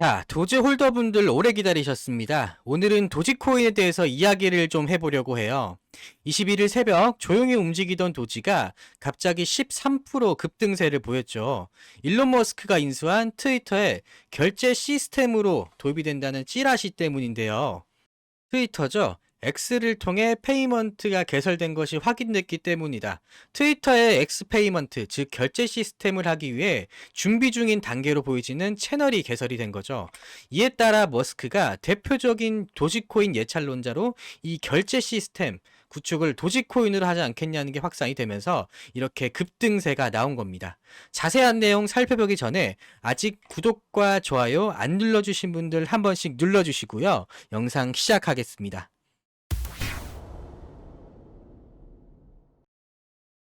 자, 도지 홀더분들 오래 기다리셨습니다. 오늘은 도지코인에 대해서 이야기를 좀 해보려고 해요. 21일 새벽 조용히 움직이던 도지가 갑자기 13% 급등세를 보였죠. 일론 머스크가 인수한 트위터의 결제 시스템으로 도입이 된다는 찌라시 때문인데요. 트위터죠. X를 통해 페이먼트가 개설된 것이 확인됐기 때문이다. 트위터의 X 페이먼트, 즉 결제 시스템을 하기 위해 준비 중인 단계로 보이지는 채널이 개설이 된 거죠. 이에 따라 머스크가 대표적인 도지코인 예찰론자로 이 결제 시스템 구축을 도지코인으로 하지 않겠냐는 게 확산이 되면서 이렇게 급등세가 나온 겁니다. 자세한 내용 살펴보기 전에 아직 구독과 좋아요 안 눌러주신 분들 한 번씩 눌러주시고요. 영상 시작하겠습니다.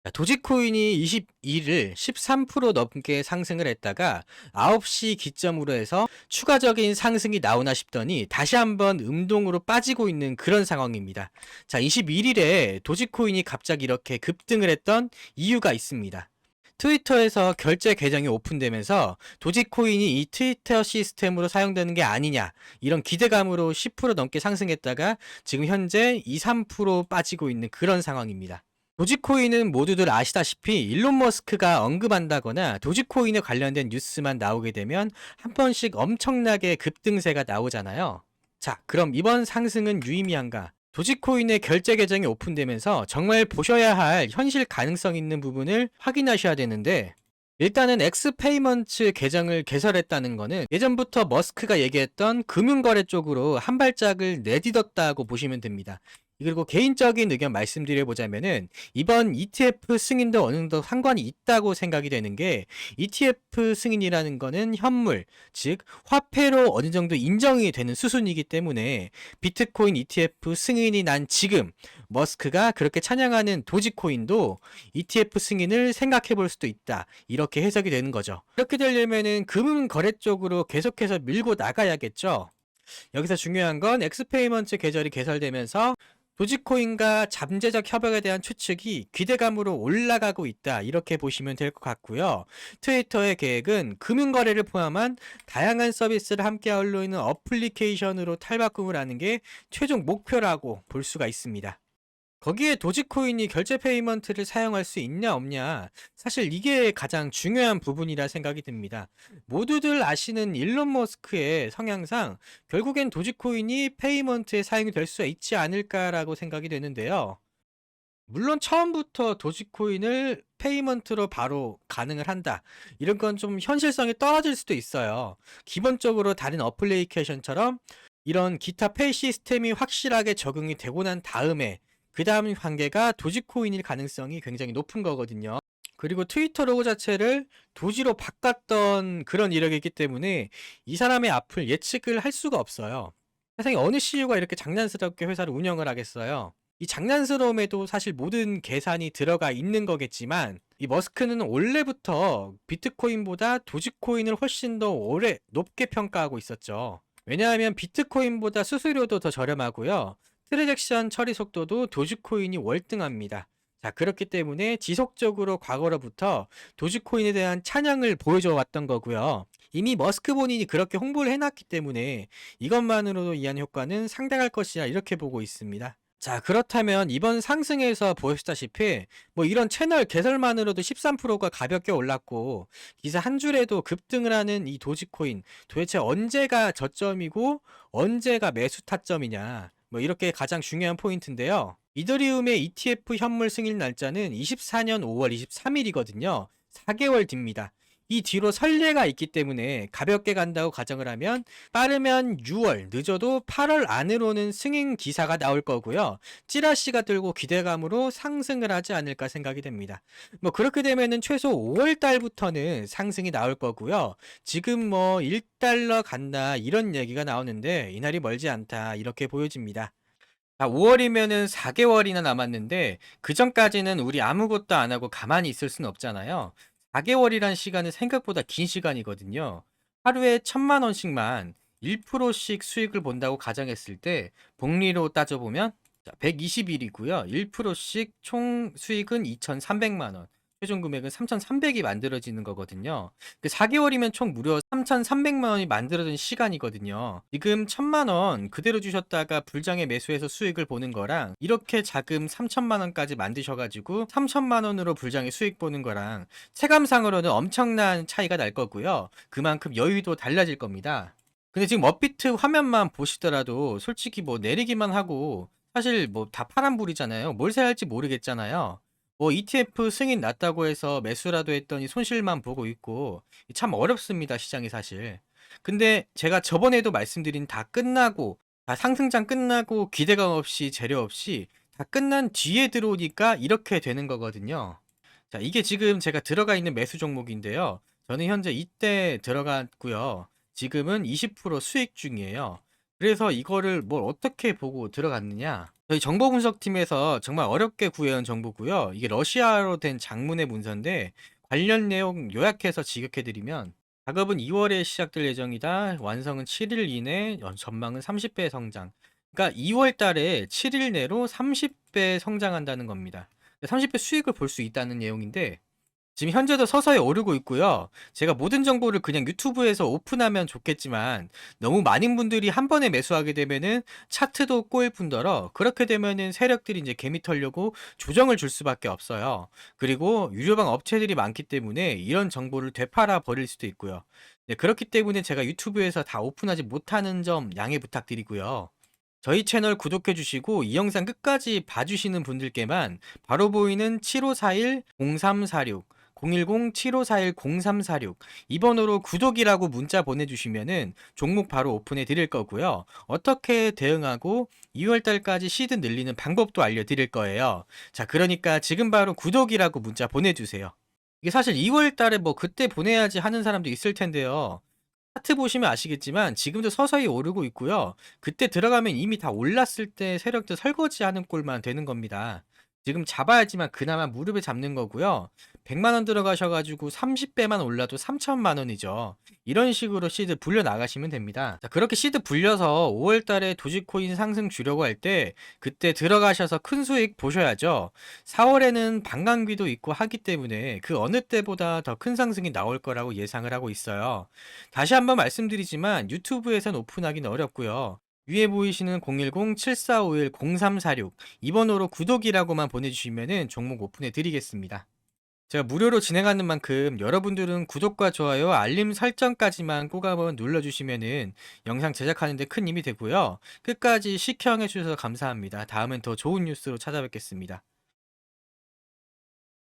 자, 도지코인이 22일 13% 넘게 상승을 했다가 9시 기점으로 해서 추가적인 상승이 나오나 싶더니 다시 한번 음동으로 빠지고 있는 그런 상황입니다. 자, 21일에 도지코인이 갑자기 이렇게 급등을 했던 이유가 있습니다. 트위터에서 결제 계정이 오픈되면서 도지코인이 이 트위터 시스템으로 사용되는 게 아니냐 이런 기대감으로 10% 넘게 상승했다가 지금 현재 2, 3% 빠지고 있는 그런 상황입니다. 도지코인은 모두들 아시다시피 일론 머스크가 언급한다거나 도지코인에 관련된 뉴스만 나오게 되면 한 번씩 엄청나게 급등세가 나오잖아요. 자, 그럼 이번 상승은 유의미한가? 도지코인의 결제 계정이 오픈되면서 정말 보셔야 할 현실 가능성 있는 부분을 확인하셔야 되는데 일단은 엑스페이먼트 계정을 개설했다는 거는 예전부터 머스크가 얘기했던 금융거래 쪽으로 한 발짝을 내딛었다고 보시면 됩니다. 그리고 개인적인 의견 말씀드려보자면은 이번 ETF 승인도 어느 정도 상관이 있다고 생각이 되는 게 ETF 승인이라는 거는 현물, 즉 화폐로 어느 정도 인정이 되는 수순이기 때문에 비트코인 ETF 승인이 난 지금 머스크가 그렇게 찬양하는 도지코인도 ETF 승인을 생각해 볼 수도 있다. 이렇게 해석이 되는 거죠. 이렇게 되려면은 금융 거래 쪽으로 계속해서 밀고 나가야겠죠. 여기서 중요한 건 엑스페이먼트 계절이 개설되면서 도지코인과 잠재적 협약에 대한 추측이 기대감으로 올라가고 있다. 이렇게 보시면 될 것 같고요. 트위터의 계획은 금융거래를 포함한 다양한 서비스를 함께 어울리는 어플리케이션으로 탈바꿈을 하는 게 최종 목표라고 볼 수가 있습니다. 거기에 도지코인이 결제 페이먼트를 사용할 수 있냐 없냐 사실 이게 가장 중요한 부분이라 생각이 듭니다. 모두들 아시는 일론 머스크의 성향상 결국엔 도지코인이 페이먼트에 사용이 될 수 있지 않을까라고 생각이 되는데요. 물론 처음부터 도지코인을 페이먼트로 바로 가능을 한다. 이런 건 좀 현실성이 떨어질 수도 있어요. 기본적으로 다른 어플리케이션처럼 이런 기타 페이 시스템이 확실하게 적용이 되고 난 다음에 그 다음 관계가 도지코인일 가능성이 굉장히 높은 거거든요. 그리고 트위터 로고 자체를 도지로 바꿨던 그런 이력이 있기 때문에 이 사람의 앞을 예측을 할 수가 없어요. 세상에 어느 CEO가 이렇게 장난스럽게 회사를 운영을 하겠어요. 이 장난스러움에도 사실 모든 계산이 들어가 있는 거겠지만 이 머스크는 원래부터 비트코인보다 도지코인을 훨씬 더 오래 높게 평가하고 있었죠. 왜냐하면 비트코인보다 수수료도 더 저렴하고요. 트랜잭션 처리 속도도 도지코인이 월등합니다. 자, 그렇기 때문에 지속적으로 과거로부터 도지코인에 대한 찬양을 보여줘 왔던 거고요. 이미 머스크 본인이 그렇게 홍보를 해놨기 때문에 이것만으로도 이한 효과는 상당할 것이라 이렇게 보고 있습니다. 자, 그렇다면 이번 상승에서 보시다시피 뭐 이런 채널 개설만으로도 13%가 가볍게 올랐고 기사 한 줄에도 급등을 하는 이 도지코인 도대체 언제가 저점이고 언제가 매수 타점이냐 뭐 이렇게 가장 중요한 포인트인데요. 이더리움의 ETF 현물 승인 날짜는 24년 5월 23일이거든요. 4개월 뒤입니다. 이 뒤로 설례가 있기 때문에 가볍게 간다고 가정을 하면 빠르면 6월, 늦어도 8월 안으로는 승인 기사가 나올 거고요. 찌라시가 들고 기대감으로 상승을 하지 않을까 생각이 됩니다. 뭐 그렇게 되면은 최소 5월 달부터는 상승이 나올 거고요. 지금 뭐 1달러 간다 이런 얘기가 나오는데 이날이 멀지 않다 이렇게 보여집니다. 아, 5월이면은 4개월이나 남았는데 그 전까지는 우리 아무것도 안 하고 가만히 있을 수는 없잖아요. 4개월이란 시간은 생각보다 긴 시간이거든요. 하루에 천만 원씩만 1%씩 수익을 본다고 가정했을 때 복리로 따져보면 120일이고요. 1%씩 총 수익은 2,300만 원. 최종 금액은 3,300이 만들어지는 거거든요. 그 4개월이면 총 무려 3,300만 원이 만들어진 시간이거든요. 지금 1,000만 원 그대로 주셨다가 불장에 매수해서 수익을 보는 거랑 이렇게 자금 3천만 원까지 만드셔가지고 3천만 원으로 불장에 수익 보는 거랑 체감상으로는 엄청난 차이가 날 거고요. 그만큼 여유도 달라질 겁니다. 근데 지금 업비트 화면만 보시더라도 솔직히 뭐 내리기만 하고 사실 뭐 다 파란불이잖아요. 뭘 사야 할지 모르겠잖아요. 뭐 ETF 승인 났다고 해서 매수라도 했더니 손실만 보고 있고 참 어렵습니다. 시장이 사실. 근데 제가 저번에도 말씀드린 다 끝나고 다 상승장 끝나고 기대감 없이 재료 없이 다 끝난 뒤에 들어오니까 이렇게 되는 거거든요. 자, 이게 지금 제가 들어가 있는 매수 종목인데요. 저는 현재 이때 들어갔고요. 지금은 20% 수익 중이에요. 그래서 이거를 뭘 어떻게 보고 들어갔느냐? 저희 정보 분석팀에서 정말 어렵게 구해온 정보고요. 이게 러시아로 된 장문의 문서인데 관련 내용 요약해서 지급해드리면 작업은 2월에 시작될 예정이다. 완성은 7일 이내, 연- 전망은 30배 성장. 그러니까 2월 달에 7일 내로 30배 성장한다는 겁니다. 30배 수익을 볼 수 있다는 내용인데 지금 현재도 서서히 오르고 있고요. 제가 모든 정보를 그냥 유튜브에서 오픈하면 좋겠지만 너무 많은 분들이 한 번에 매수하게 되면은 차트도 꼬일 뿐더러 그렇게 되면은 세력들이 이제 개미 털려고 조정을 줄 수밖에 없어요. 그리고 유료방 업체들이 많기 때문에 이런 정보를 되팔아 버릴 수도 있고요. 네, 그렇기 때문에 제가 유튜브에서 다 오픈하지 못하는 점 양해 부탁드리고요. 저희 채널 구독해 주시고 이 영상 끝까지 봐주시는 분들께만 바로 보이는 7541-0346 010-7541-0346 이 번호로 구독이라고 문자 보내주시면은 종목 바로 오픈해 드릴 거고요. 어떻게 대응하고 2월달까지 시드 늘리는 방법도 알려드릴 거예요. 자, 그러니까 지금 바로 구독이라고 문자 보내주세요. 이게 사실 2월달에 뭐 그때 보내야지 하는 사람도 있을 텐데요. 차트 보시면 아시겠지만 지금도 서서히 오르고 있고요. 그때 들어가면 이미 다 올랐을 때 세력들 설거지하는 꼴만 되는 겁니다. 지금 잡아야지만 그나마 무릎에 잡는 거고요. 100만 원 들어가셔 가지고 30배만 올라도 3천만 원이죠. 이런 식으로 시드 불려 나가시면 됩니다. 자, 그렇게 시드 불려서 5월 달에 도지코인 상승 주려고 할 때 그때 들어가셔서 큰 수익 보셔야죠. 4월에는 반감기도 있고 하기 때문에 그 어느 때보다 더 큰 상승이 나올 거라고 예상을 하고 있어요. 다시 한번 말씀드리지만 유튜브에선 오픈하기는 어렵고요. 위에 보이시는 010-7451-0346 이 번호로 구독이라고만 보내주시면 종목 오픈해 드리겠습니다. 제가 무료로 진행하는 만큼 여러분들은 구독과 좋아요, 알림 설정까지만 꼭 한번 눌러주시면은 영상 제작하는데 큰 힘이 되고요. 끝까지 시청해 주셔서 감사합니다. 다음엔 더 좋은 뉴스로 찾아뵙겠습니다.